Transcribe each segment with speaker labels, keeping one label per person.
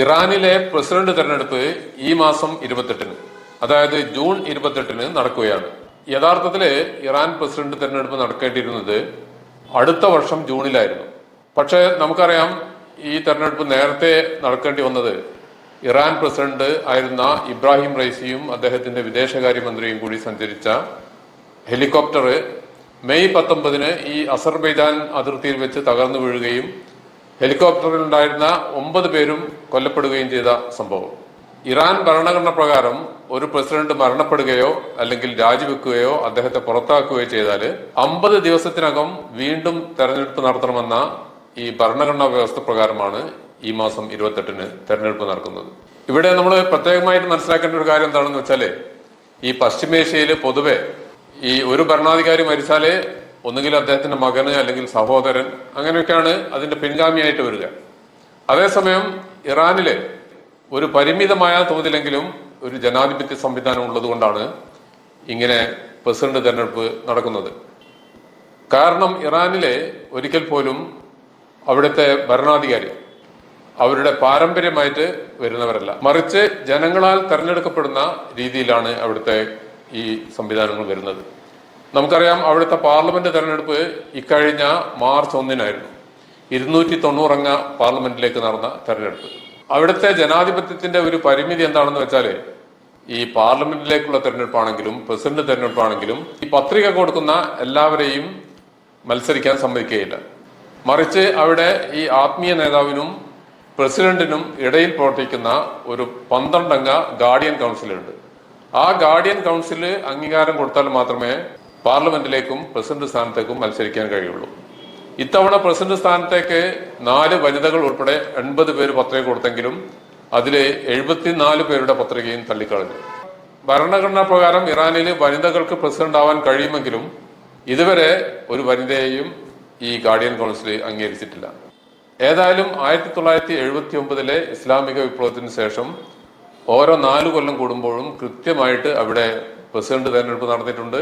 Speaker 1: ഇറാനിലെ പ്രസിഡന്റ് തെരഞ്ഞെടുപ്പ് ഈ മാസം ഇരുപത്തെട്ടിന് അതായത് ജൂൺ ഇരുപത്തെട്ടിന് നടക്കുകയാണ്. യഥാർത്ഥത്തിൽ ഇറാൻ പ്രസിഡന്റ് തെരഞ്ഞെടുപ്പ് നടക്കേണ്ടിയിരുന്നത് അടുത്ത വർഷം ജൂണിലായിരുന്നു. പക്ഷേ നമുക്കറിയാം ഈ തെരഞ്ഞെടുപ്പ് നേരത്തെ നടക്കേണ്ടി വന്നത് ഇറാൻ പ്രസിഡന്റ് ആയിരുന്ന ഇബ്രാഹിം റൈസിയും അദ്ദേഹത്തിന്റെ വിദേശകാര്യമന്ത്രിയും കൂടി സഞ്ചരിച്ച ഹെലികോപ്റ്റർ മെയ് പത്തൊമ്പതിന് ഈ അസർബൈജാൻ അതിർത്തിയിൽ വെച്ച് തകർന്നു വീഴുകയും ഹെലികോപ്റ്ററിൽ ഉണ്ടായിരുന്ന ഒമ്പത് പേരും കൊല്ലപ്പെടുകയും ചെയ്ത സംഭവം. ഇറാൻ ഭരണഘടന പ്രകാരം ഒരു പ്രസിഡന്റ് മരണപ്പെടുകയോ അല്ലെങ്കിൽ രാജിവെക്കുകയോ അദ്ദേഹത്തെ പുറത്താക്കുകയോ ചെയ്താൽ അമ്പത് ദിവസത്തിനകം വീണ്ടും തെരഞ്ഞെടുപ്പ് നടത്തണമെന്ന ഈ ഭരണഘടനാ വ്യവസ്ഥ പ്രകാരമാണ് ഈ മാസം ഇരുപത്തെട്ടിന് തെരഞ്ഞെടുപ്പ് നടക്കുന്നത്. ഇവിടെ നമ്മൾ പ്രത്യേകമായിട്ട് മനസ്സിലാക്കേണ്ട ഒരു കാര്യം എന്താണെന്ന് വെച്ചാൽ ഈ പശ്ചിമേഷ്യയിൽ പൊതുവെ ഈ ഒരു ഭരണാധികാരി മരിച്ചാലേ ഒന്നുകിൽ അദ്ദേഹത്തിന്റെ മകന് അല്ലെങ്കിൽ സഹോദരൻ അങ്ങനെയൊക്കെയാണ് അതിന്റെ പിൻഗാമിയായിട്ട് വരിക. അതേസമയം ഇറാനിലെ ഒരു പരിമിതമായ തോതിലെങ്കിലും ഒരു ജനാധിപത്യ സംവിധാനം ഉള്ളതുകൊണ്ടാണ് ഇങ്ങനെ പ്രസിഡന്റ് തെരഞ്ഞെടുപ്പ് നടക്കുന്നത്. കാരണം ഇറാനിലെ ഒരിക്കൽ പോലും അവിടുത്തെ ഭരണാധികാരി അവരുടെ പാരമ്പര്യമായിട്ട് വരുന്നവരല്ല. മറിച്ച് ജനങ്ങളാൽ തെരഞ്ഞെടുക്കപ്പെടുന്ന രീതിയിലാണ് അവിടുത്തെ ഈ സംവിധാനങ്ങൾ വരുന്നത്. നമുക്കറിയാം അവിടുത്തെ പാർലമെന്റ് തെരഞ്ഞെടുപ്പ് ഇക്കഴിഞ്ഞ മാർച്ച് ഒന്നിനായിരുന്നു. ഇരുന്നൂറ്റി തൊണ്ണൂറംഗ പാർലമെന്റിലേക്ക് നടന്ന തെരഞ്ഞെടുപ്പ്. അവിടുത്തെ ജനാധിപത്യത്തിന്റെ ഒരു പരിമിതി എന്താണെന്ന് വെച്ചാൽ ഈ പാർലമെന്റിലേക്കുള്ള തെരഞ്ഞെടുപ്പാണെങ്കിലും പ്രസിഡന്റ് തെരഞ്ഞെടുപ്പാണെങ്കിലും ഈ പത്രിക കൊടുക്കുന്ന എല്ലാവരെയും മത്സരിക്കാൻ സമ്മതിക്കുകയില്ല. മറിച്ച് അവിടെ ഈ ആത്മീയ നേതാവിനും പ്രസിഡന്റിനും ഇടയിൽ പ്രവർത്തിക്കുന്ന ഒരു പന്ത്രണ്ടംഗ ഗാർഡിയൻ കൗൺസിലുണ്ട്. ആ ഗാർഡിയൻ കൗൺസിൽ അംഗീകാരം കൊടുത്താൽ മാത്രമേ പാർലമെന്റിലേക്കും പ്രസിഡന്റ് സ്ഥാനത്തേക്കും മത്സരിക്കാൻ കഴിയുള്ളൂ. ഇത്തവണ പ്രസിഡന്റ് സ്ഥാനത്തേക്ക് നാല് വനിതകൾ ഉൾപ്പെടെ എൺപത് പേര് പത്രിക കൊടുത്തെങ്കിലും അതിലെ എഴുപത്തിനാല് പേരുടെ പത്രികയും തള്ളിക്കളഞ്ഞു. ഭരണഘടനാ പ്രകാരം ഇറാനിൽ വനിതകൾക്ക് പ്രസിഡന്റ് ആവാൻ കഴിയുമെങ്കിലും ഇതുവരെ ഒരു വനിതയെയും ഈ ഗാർഡിയൻ കൗൺസിൽ അംഗീകരിച്ചിട്ടില്ല. ഏതായാലും ആയിരത്തി തൊള്ളായിരത്തി എഴുപത്തി ഒമ്പതിലെ ഇസ്ലാമിക വിപ്ലവത്തിന് ശേഷം ഓരോ നാല് കൊല്ലം കൂടുമ്പോഴും കൃത്യമായിട്ട് അവിടെ പ്രസിഡന്റ് തെരഞ്ഞെടുപ്പ് നടന്നിട്ടുണ്ട്.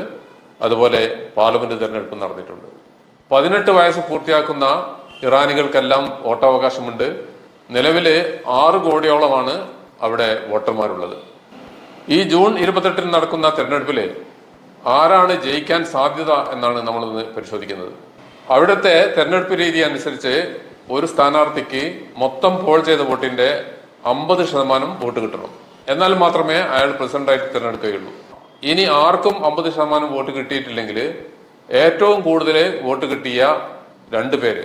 Speaker 1: അതുപോലെ പാർലമെന്റ് തെരഞ്ഞെടുപ്പ് നടന്നിട്ടുണ്ട്. പതിനെട്ട് വയസ്സ് പൂർത്തിയാക്കുന്ന ഇറാനികൾക്കെല്ലാം വോട്ടവകാശമുണ്ട്. നിലവിൽ ആറ് കോടിയോളമാണ് അവിടെ വോട്ടർമാരുള്ളത്. ഈ ജൂൺ ഇരുപത്തെട്ടിന് നടക്കുന്ന തെരഞ്ഞെടുപ്പിൽ ആരാണ് ജയിക്കാൻ സാധ്യത എന്നാണ് നമ്മളിന്ന് പരിശോധിക്കുന്നത്. അവിടുത്തെ തെരഞ്ഞെടുപ്പ് രീതി അനുസരിച്ച് ഒരു സ്ഥാനാർത്ഥിക്ക് മൊത്തം പോൾ ചെയ്ത വോട്ടിന്റെ അമ്പത് ശതമാനം വോട്ട് കിട്ടണം. എന്നാൽ മാത്രമേ അയാൾ പ്രസിഡന്റായിട്ട് തിരഞ്ഞെടുക്കുകയുള്ളൂ. ഇനി ആർക്കും അമ്പത് ശതമാനം വോട്ട് കിട്ടിയിട്ടില്ലെങ്കിൽ ഏറ്റവും കൂടുതൽ വോട്ട് കിട്ടിയ രണ്ട് പേര്.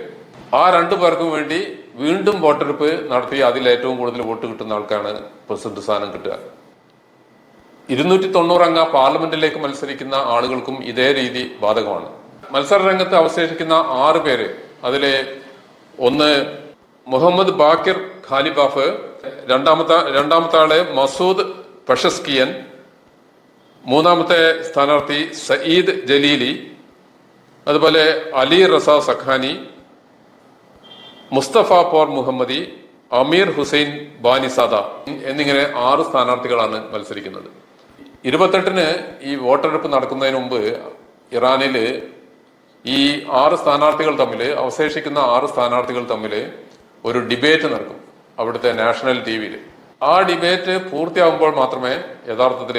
Speaker 1: ആ രണ്ടു പേർക്കും വേണ്ടി വീണ്ടും വോട്ടെടുപ്പ് നടത്തി അതിൽ ഏറ്റവും കൂടുതൽ വോട്ട് കിട്ടുന്ന ആൾക്കാണ് പ്രസിഡന്റ് സ്ഥാനം കിട്ടുക. ഇരുന്നൂറ്റി അംഗ പാർലമെന്റിലേക്ക് മത്സരിക്കുന്ന ആളുകൾക്കും ഇതേ രീതി ബാധകമാണ്. മത്സര രംഗത്ത് അവശേഷിക്കുന്ന ആറ് പേര്. അതിലെ ഒന്ന് മുഹമ്മദ് ബാക്കിർ ഖാലിബാഫ് രണ്ടാമത്തെ രണ്ടാമത്തെ ആൾ മസൂദ് പഷസ്കിയൻ മൂന്നാമത്തെ സ്ഥാനാർത്ഥി സയ്യിദ് ജലീലി അതുപോലെ അലി റസ സഖാനി മുസ്തഫ പോർ മുഹമ്മദി അമീർ ഹുസൈൻ ബാനിസാദ എന്നിങ്ങനെ ആറ് സ്ഥാനാർത്ഥികളാണ് മത്സരിക്കുന്നത്. ഇരുപത്തെട്ടിന് ഈ വോട്ടെടുപ്പ് നടക്കുന്നതിന് മുമ്പ് ഇറാനിൽ ഈ ആറ് സ്ഥാനാർത്ഥികൾ തമ്മിൽ അവശേഷിക്കുന്ന ആറ് സ്ഥാനാർത്ഥികൾ തമ്മിൽ ഒരു ഡിബേറ്റ് നടക്കും അവിടുത്തെ നാഷണൽ ടി വിയിൽ ആ ഡിബേറ്റ് പൂർത്തിയാകുമ്പോൾ മാത്രമേ യഥാർത്ഥത്തിൽ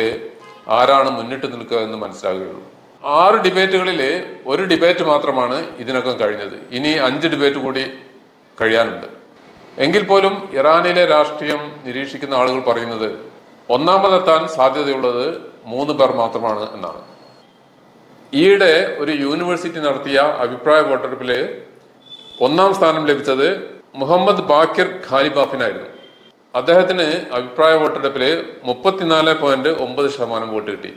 Speaker 1: ആരാണ് മുന്നിട്ട് നിൽക്കുക എന്ന് മനസ്സിലാകുകയുള്ളൂ. ആറ് ഡിബേറ്റുകളിൽ ഒരു ഡിബേറ്റ് മാത്രമാണ് ഇതിനകം കഴിഞ്ഞത്. ഇനി അഞ്ച് ഡിബേറ്റ് കൂടി കഴിയാനുണ്ട്. എങ്കിൽ പോലും ഇറാനിലെ രാഷ്ട്രീയം നിരീക്ഷിക്കുന്ന ആളുകൾ പറയുന്നത് ഒന്നാമതെത്താൻ സാധ്യതയുള്ളത് മൂന്ന് പേർ മാത്രമാണ് എന്നാണ്. ഈയിടെ ഒരു യൂണിവേഴ്സിറ്റി നടത്തിയ അഭിപ്രായ വോട്ടെടുപ്പിൽ ഒന്നാം സ്ഥാനം ലഭിച്ചത് മുഹമ്മദ് ബാക്കിർ ഖാലിബാഫിനായിരുന്നു. അദ്ദേഹത്തിന് അഭിപ്രായ വോട്ടെടുപ്പിൽ മുപ്പത്തിനാല് പോയിന്റ് ഒമ്പത് ശതമാനം വോട്ട് കിട്ടി.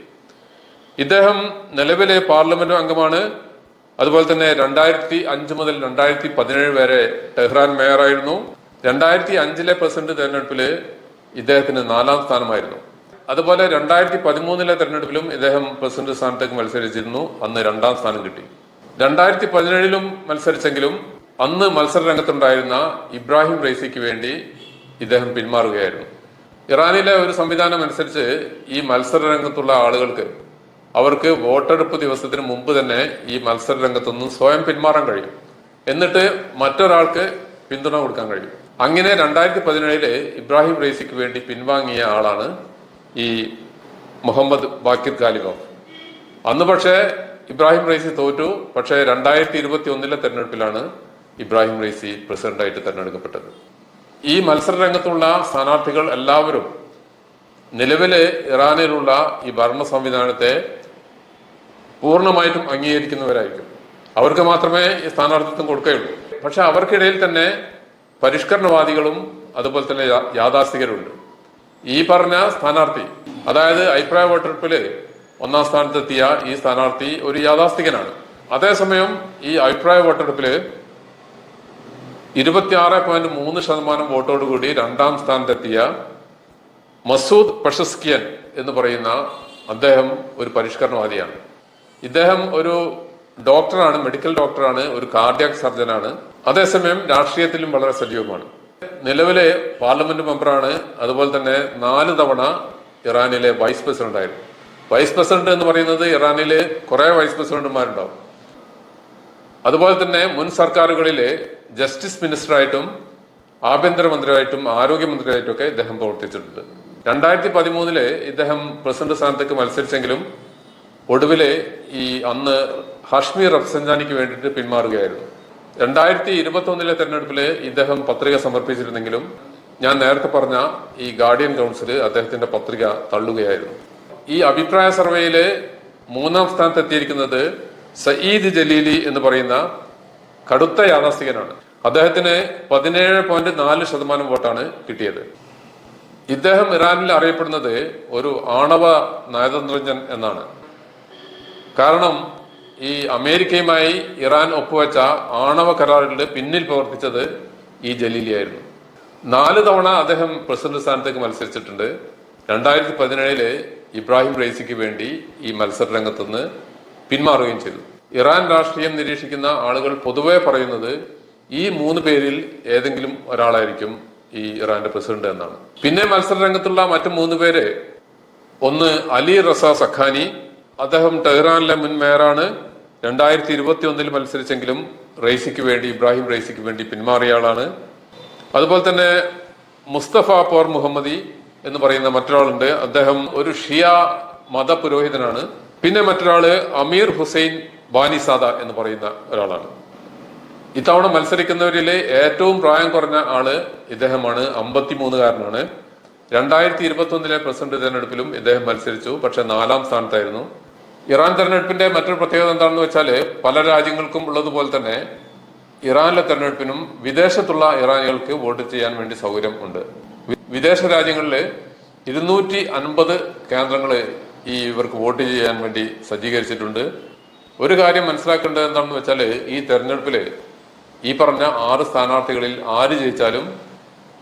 Speaker 1: ഇദ്ദേഹം നിലവിലെ പാർലമെന്റ് അംഗമാണ്. അതുപോലെ തന്നെ രണ്ടായിരത്തി അഞ്ച് മുതൽ രണ്ടായിരത്തി പതിനേഴ് വരെ ടെഹ്റാൻ മേയറായിരുന്നു. രണ്ടായിരത്തി അഞ്ചിലെ പ്രസിഡന്റ് തെരഞ്ഞെടുപ്പിൽ ഇദ്ദേഹത്തിന് നാലാം സ്ഥാനമായിരുന്നു. അതുപോലെ രണ്ടായിരത്തി പതിമൂന്നിലെ തെരഞ്ഞെടുപ്പിലും ഇദ്ദേഹം പ്രസിഡന്റ് സ്ഥാനത്തേക്ക് മത്സരിച്ചിരുന്നു. അന്ന് രണ്ടാം സ്ഥാനം കിട്ടി. രണ്ടായിരത്തി പതിനേഴിലും മത്സരിച്ചെങ്കിലും അന്ന് മത്സര രംഗത്തുണ്ടായിരുന്ന ഇബ്രാഹിം റൈസിക്ക് വേണ്ടി ഇദ്ദേഹം പിന്മാറുകയായിരുന്നു. ഇറാനിലെ ഒരു സംവിധാനം അനുസരിച്ച് ഈ മത്സര രംഗത്തുള്ള ആളുകൾക്ക് അവർക്ക് വോട്ടെടുപ്പ് ദിവസത്തിന് മുമ്പ് തന്നെ ഈ മത്സര രംഗത്തുനിന്ന് സ്വയം പിന്മാറാൻ കഴിയും. എന്നിട്ട് മറ്റൊരാൾക്ക് പിന്തുണ കൊടുക്കാൻ കഴിയും. അങ്ങനെ രണ്ടായിരത്തി പതിനേഴിൽ ഇബ്രാഹിം റൈസിക്ക് വേണ്ടി പിൻവാങ്ങിയ ആളാണ് ഈ മുഹമ്മദ് ബാക്കിർ ഖാലിബാഫ് അന്ന് പക്ഷേ ഇബ്രാഹിം റൈസി തോറ്റു. പക്ഷേ രണ്ടായിരത്തി ഇരുപത്തി ഒന്നിലെ തെരഞ്ഞെടുപ്പിലാണ് ഇബ്രാഹിം റൈസി പ്രസിഡന്റായിട്ട് തെരഞ്ഞെടുക്കപ്പെട്ടത്. ഈ മത്സര രംഗത്തുള്ള സ്ഥാനാർത്ഥികൾ എല്ലാവരും നിലവിലെ ഇറാനിലുള്ള ഈ ഭരണ സംവിധാനത്തെ പൂർണമായിട്ടും അംഗീകരിക്കുന്നവരായിരിക്കും. അവർക്ക് മാത്രമേ ഈ സ്ഥാനാർത്ഥിത്വം കൊടുക്കുകയുള്ളൂ. പക്ഷെ അവർക്കിടയിൽ തന്നെ പരിഷ്കരണവാദികളും അതുപോലെ തന്നെ യാഥാസ്ഥികരുണ്ട്. ഈ പറഞ്ഞ സ്ഥാനാർത്ഥി അതായത് അഭിപ്രായ വോട്ടെടുപ്പിൽ ഒന്നാം സ്ഥാനത്തെത്തിയ ഈ സ്ഥാനാർത്ഥി ഒരു യാഥാസ്ഥികനാണ്. അതേസമയം ഈ അഭിപ്രായ വോട്ടെടുപ്പിൽ ഇരുപത്തിയാറ് പോയിന്റ് മൂന്ന് ശതമാനം വോട്ടോടുകൂടി രണ്ടാം സ്ഥാനത്തെത്തിയ മസൂദ് പഷസ്കിയൻ എന്ന് പറയുന്ന അദ്ദേഹം ഒരു പരിഷ്കരണവാദിയാണ്. ഇദ്ദേഹം ഒരു ഡോക്ടറാണ് മെഡിക്കൽ ഡോക്ടറാണ് ഒരു കാർഡിയാക് സർജനാണ്. അതേസമയം രാഷ്ട്രീയത്തിലും വളരെ സജീവമാണ്. നിലവിലെ പാർലമെന്റ് മെമ്പറാണ് അതുപോലെ തന്നെ നാല് തവണ ഇറാനിലെ വൈസ് പ്രസിഡന്റ് ആയിരുന്നു വൈസ് പ്രസിഡന്റ് എന്ന് പറയുന്നത് ഇറാനിലെ കുറെ വൈസ് പ്രസിഡന്റുമാരുണ്ടാവും. അതുപോലെ തന്നെ മുൻ സർക്കാരുകളിലെ ജസ്റ്റിസ് മിനിസ്റ്ററായിട്ടും ആഭ്യന്തരമന്ത്രിയായിട്ടും ആരോഗ്യമന്ത്രിയായിട്ടും ഒക്കെ ഇദ്ദേഹം പ്രവർത്തിച്ചിട്ടുണ്ട്. രണ്ടായിരത്തി പതിമൂന്നിൽ ഇദ്ദേഹം പ്രസിഡന്റ് സ്ഥാനത്തേക്ക് മത്സരിച്ചെങ്കിലും ഒടുവിൽ ഈ അന്ന് ഹഷ്മി റഫ്സഞ്ചാനിക്ക് വേണ്ടിയിട്ട് പിന്മാറുകയായിരുന്നു. രണ്ടായിരത്തി ഇരുപത്തി ഒന്നിലെ തെരഞ്ഞെടുപ്പിൽ ഇദ്ദേഹം പത്രിക സമർപ്പിച്ചിരുന്നെങ്കിലും ഞാൻ നേരത്തെ പറഞ്ഞ ഈ ഗാർഡിയൻ കൗൺസിൽ അദ്ദേഹത്തിന്റെ പത്രിക തള്ളുകയായിരുന്നു. ഈ അഭിപ്രായ സർവേയിൽ മൂന്നാം സ്ഥാനത്ത് സയീദ് ജലീലി എന്ന് പറയുന്ന കടുത്ത യാഥാസ്ഥികനാണ് അദ്ദേഹത്തിന് പതിനേഴ് പോയിന്റ് നാല് ശതമാനം വോട്ടാണ് കിട്ടിയത്. ഇദ്ദേഹം ഇറാനിൽ അറിയപ്പെടുന്നത് ഒരു ആണവ നയതന്ത്രജ്ഞൻ എന്നാണ്. കാരണം ഈ അമേരിക്കയുമായി ഇറാൻ ഒപ്പുവെച്ച ആണവ കരാറിൽ പിന്നിൽ പ്രവർത്തിച്ചത് ഈ ജലീലിയായിരുന്നു നാല് തവണ അദ്ദേഹം പ്രസിഡന്റ് സ്ഥാനത്തേക്ക് മത്സരിച്ചിട്ടുണ്ട്. രണ്ടായിരത്തി പതിനേഴിൽ ഇബ്രാഹിം റൈസിക്ക് വേണ്ടി ഈ മത്സര രംഗത്തുനിന്ന് പിന്മാറുകയും ചെയ്തു. ഇറാൻ രാഷ്ട്രീയം നിരീക്ഷിക്കുന്ന ആളുകൾ പൊതുവെ പറയുന്നത് ഈ മൂന്ന് പേരിൽ ഏതെങ്കിലും ഒരാളായിരിക്കും ഈ ഇറാന്റെ പ്രസിഡന്റ് എന്നാണ്. പിന്നെ മത്സര രംഗത്തുള്ള മറ്റു മൂന്ന് പേര് ഒന്ന് അലി റസ സഖാനി അദ്ദേഹം ടെഹ്റാനിലെ മുൻ മേയറാണ്. രണ്ടായിരത്തി ഇരുപത്തി ഒന്നിൽ മത്സരിച്ചെങ്കിലും റൈസിക്ക് വേണ്ടി ഇബ്രാഹിം റൈസിക്ക് വേണ്ടി പിന്മാറിയ ആളാണ്. അതുപോലെ തന്നെ മുസ്തഫ പോർ മുഹമ്മദി എന്ന് പറയുന്ന മറ്റൊരാളുണ്ട്. അദ്ദേഹം ഒരു ഷിയ മത പുരോഹിതനാണ് പിന്നെ മറ്റൊരാൾ അമീർ ഹുസൈൻ ബാനിസാദ എന്ന് പറയുന്ന ഒരാളാണ്. ഇത്തവണ മത്സരിക്കുന്നവരിലെ ഏറ്റവും പ്രായം കുറഞ്ഞ ആൾ ഇദ്ദേഹമാണ്. അമ്പത്തിമൂന്നുകാരനാണ്. രണ്ടായിരത്തി ഇരുപത്തി ഒന്നിലെ പ്രസിഡന്റ് തെരഞ്ഞെടുപ്പിലും ഇദ്ദേഹം മത്സരിച്ചു. പക്ഷെ നാലാം സ്ഥാനത്തായിരുന്നു. ഇറാൻ തെരഞ്ഞെടുപ്പിന്റെ മറ്റൊരു പ്രത്യേകത എന്താണെന്ന് വെച്ചാൽ പല രാജ്യങ്ങൾക്കും ഉള്ളതുപോലെ തന്നെ ഇറാനിലെ തെരഞ്ഞെടുപ്പിനും വിദേശത്തുള്ള ഇറാനികൾക്ക് വോട്ട് ചെയ്യാൻ വേണ്ടി സൗകര്യം ഉണ്ട്. വിദേശ രാജ്യങ്ങളിൽ ഇരുന്നൂറ്റി അൻപത് കേന്ദ്രങ്ങൾ ഈ ഇവർക്ക് വോട്ട് ചെയ്യാൻ വേണ്ടി സജ്ജീകരിച്ചിട്ടുണ്ട്. ഒരു കാര്യം മനസ്സിലാക്കേണ്ടത് എന്താണെന്ന് വെച്ചാൽ ഈ തെരഞ്ഞെടുപ്പിൽ ഈ പറഞ്ഞ ആറ് സ്ഥാനാർത്ഥികളിൽ ആര് ജയിച്ചാലും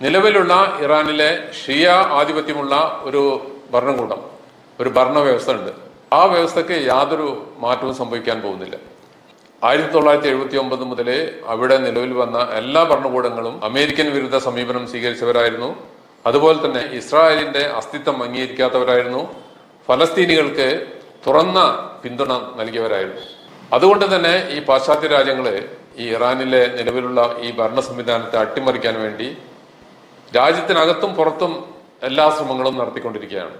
Speaker 1: നിലവിലുള്ള ഇറാനിലെ ഷിയ ആധിപത്യമുള്ള ഒരു ഭരണകൂടം ഒരു ഭരണ വ്യവസ്ഥ ഉണ്ട്. ആ വ്യവസ്ഥയ്ക്ക് യാതൊരു മാറ്റവും സംഭവിക്കാൻ പോകുന്നില്ല. ആയിരത്തി തൊള്ളായിരത്തി എഴുപത്തി ഒമ്പത് മുതലേ അവിടെ നിലവിൽ വന്ന എല്ലാ ഭരണകൂടങ്ങളും അമേരിക്കൻ വിരുദ്ധ സമീപനം സ്വീകരിച്ചവരായിരുന്നു. അതുപോലെ തന്നെ ഇസ്രായേലിന്റെ അസ്തിത്വം അംഗീകരിക്കാത്തവരായിരുന്നു. ഫലസ്തീനികൾക്ക് തുറന്ന പിന്തുണ നൽകിയവരായിരുന്നു. അതുകൊണ്ട് തന്നെ ഈ പാശ്ചാത്യ രാജ്യങ്ങൾ ഈ ഇറാനിലെ നിലവിലുള്ള ഈ ഭരണ സംവിധാനത്തെ അട്ടിമറിക്കാൻ വേണ്ടി രാജ്യത്തിനകത്തും പുറത്തും എല്ലാ ശ്രമങ്ങളും നടത്തിക്കൊണ്ടിരിക്കുകയാണ്.